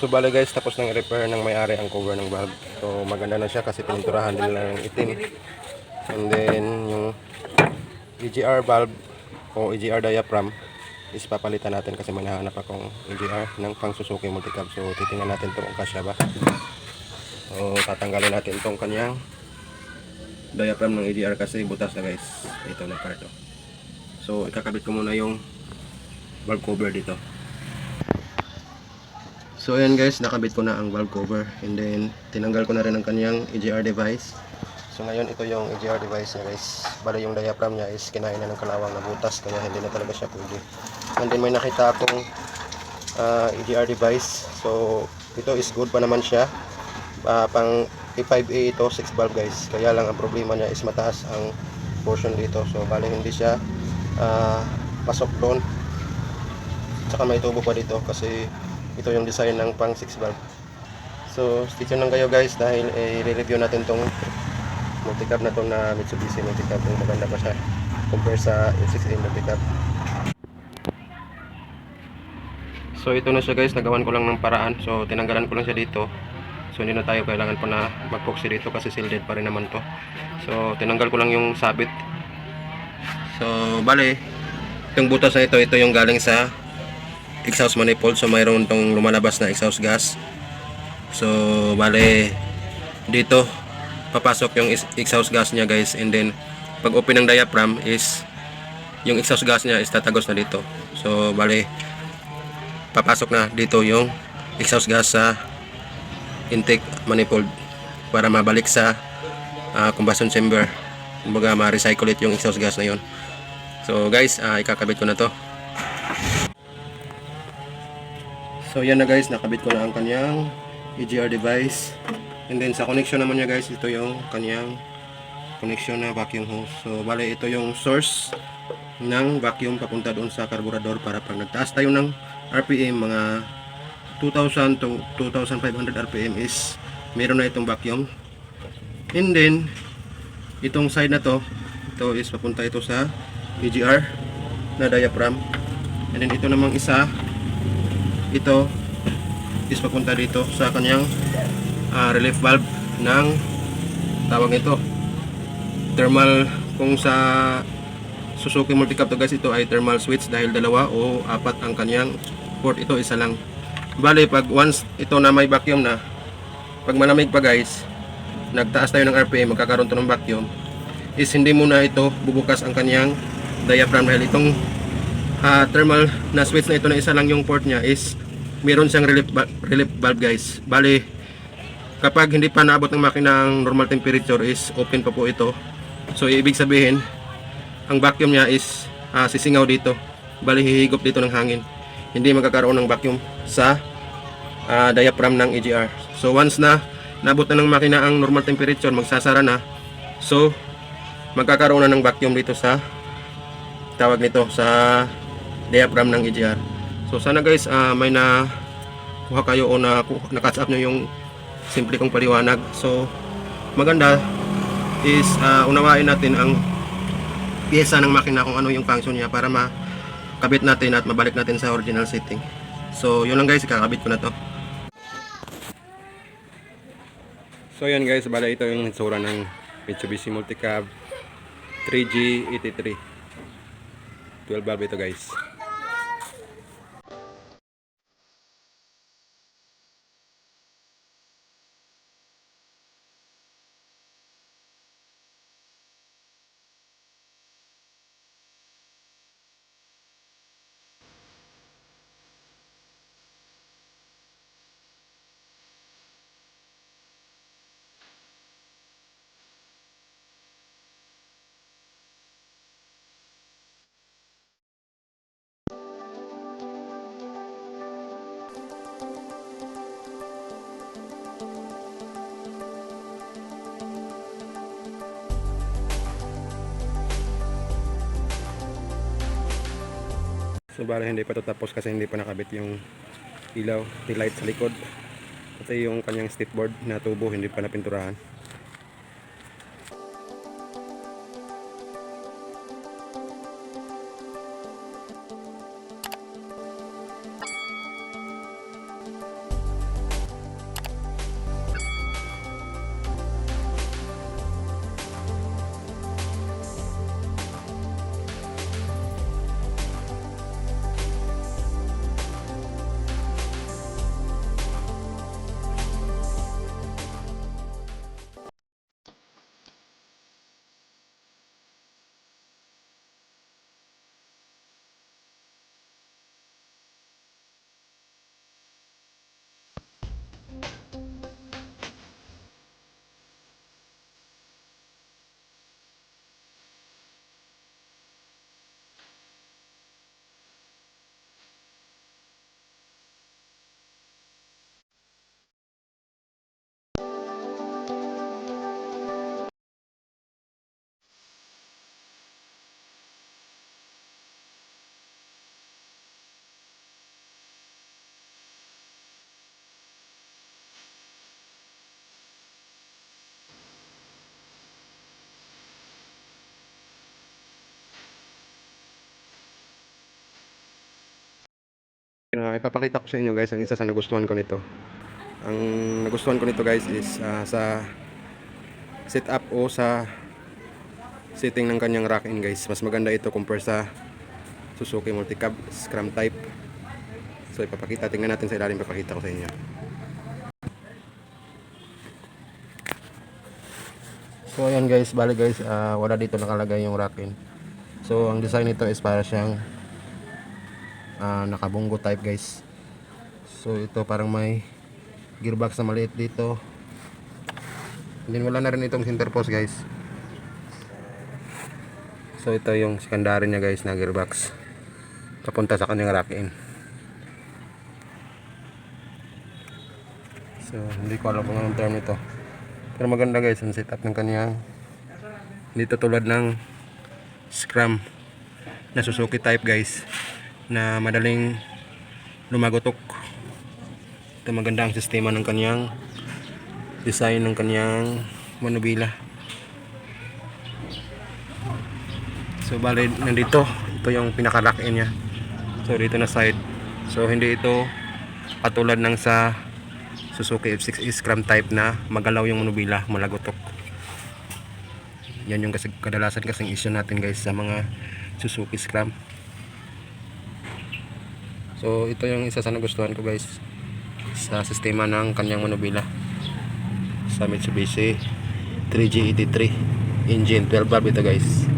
So bale guys, tapos nang repair ng may-ari ang cover ng valve. So maganda na siya kasi pininturahan din nila ng itim. And then yung EGR valve o EGR diaphragm is papalitan natin kasi may nahanap akong EGR ng pang Suzuki multicab. So titingnan natin kung kasya ba. So tatanggalin natin itong kanyang diaphragm ng EGR kasi butas na guys. Ito na part to. So ikakabit ko muna yung valve cover dito. So ayan guys, nakabit ko na ang valve cover and then tinanggal ko na rin ang kanyang EGR device. So ngayon ito yung EGR device niya guys. Bali yung diaphragm niya is kinain na ng kalawang na butas kaya hindi na talaga siya pwede. And then may nakita akong ah, EGR device. So ito is good pa naman siya. Ah, pang E5A ito 6 valve guys. Kaya lang ang problema niya is mataas ang portion dito. So bali hindi siya ah, pasok doon. Tsaka may tubo pa dito kasi ito yung design ng pang 6 valve. So, stay tuned lang kayo guys dahil eh, i-review natin tong multicab na to na Mitsubishi multicab kung maganda pa siya compare sa L6A multicab. So, ito na siya guys. Nagawan ko lang ng paraan. So, tinanggalan ko lang siya dito. So, hindi na tayo kailangan pa na mag-proxy dito kasi sealed pa rin naman to. So, tinanggal ko lang yung sabit. So, bale, itong butas na ito, ito yung galing sa exhaust manifold so mayroon tong lumalabas na exhaust gas. So bale dito papasok yung exhaust gas niya guys. And then pag open ng diaphragm is yung exhaust gas niya is tatagos na dito. So bale papasok na dito yung exhaust gas sa intake manifold para mabalik sa ah, combustion chamber. Kumbaga ma-recycle ulit yung exhaust gas na yon so guys ah, ikakabit ko na to So yan na guys, nakabit ko na ang kanyang EGR device. And then sa connection naman niya guys, ito yung kanyang connection na vacuum hose. So bale ito yung source ng vacuum papunta doon sa carburetor para pag nagtaas tayo ng RPM mga 2000 to 2500 RPM is meron na itong vacuum. And then itong side na to, ito is papunta ito sa EGR na diaphragm. And then ito namang isa ito is papunta dito sa kanyang ah, relief valve ng tawag nito thermal kung sa Suzuki Multicap to guys ito ay thermal switch dahil dalawa o apat ang kanyang port. Ito isa lang. Bali pag once ito na may vacuum na pag malamig pa guys nagtaas tayo ng RPM magkakaroon to ng vacuum is hindi muna ito bubukas ang kanyang diaphragm dahil itong ah, thermal na switch na ito na isa lang yung port niya is meron siyang relief, relief valve guys. Bali, kapag hindi pa naabot ng makina ang normal temperature is open pa po ito. So, ibig sabihin, ang vacuum niya is ah, sisingaw dito. Bali, hihigop dito ng hangin. Hindi magkakaroon ng vacuum sa ah, diaphragm ng EGR. So, once na naabot na ng makina ang normal temperature, magsasara na. So, magkakaroon na ng vacuum dito sa tawag nito sa diaphragm ng EGR. So sana guys ah, may na kuha kayo o na na-catch up nyo yung simple kong paliwanag. So maganda is ah, unawain natin ang pyesa ng makina kung ano yung function niya para makabit natin at mabalik natin sa original setting. So yun lang guys, kakabit ko na to. So yan guys, bala ito yung hitsura ng Mitsubishi Multicab 3G83 12 valve ito guys So bala hindi pa to tapos kasi hindi pa nakabit yung ilaw, yung light sa likod. Pati yung kanyang board na tubo hindi pa napinturahan. Ah, ipapakita ko sa inyo guys ang isa sa nagustuhan ko nito. Ang nagustuhan ko nito guys is ah, sa setup o sa setting ng kanyang rack in guys. Mas maganda ito compare sa Suzuki Multicab Scrum type. So ipapakita, tingnan natin sa ilalim, ipapakita ko sa inyo. So ayan guys, bali guys, ah, wala dito nakalagay yung rack in. So ang design nito is para siyang ah, nakabunggo type guys. So ito parang may gearbox na maliit dito. And then wala na rin itong center post guys. So ito yung secondary niya guys na gearbox. Papunta sa kanyang rack in. So hindi ko alam kung anong term nito. Pero maganda guys ang setup ng kanyang dito tulad ng Scrum na Suzuki type guys na madaling lumagotok. Ito maganda ang sistema ng kanyang design ng kanyang manubila. So bali nandito, ito yung pinaka-lock-in niya. So dito na side. So hindi ito katulad ng sa Suzuki F6 Scrum type na magalaw yung manubila, malagotok. Yan yung kasi kadalasan kasing issue natin guys sa mga Suzuki Scrum. So ito yung isa sa nagustuhan ko guys sa sistema ng kanyang manubila sa Mitsubishi 3G83 engine 12 valve ito guys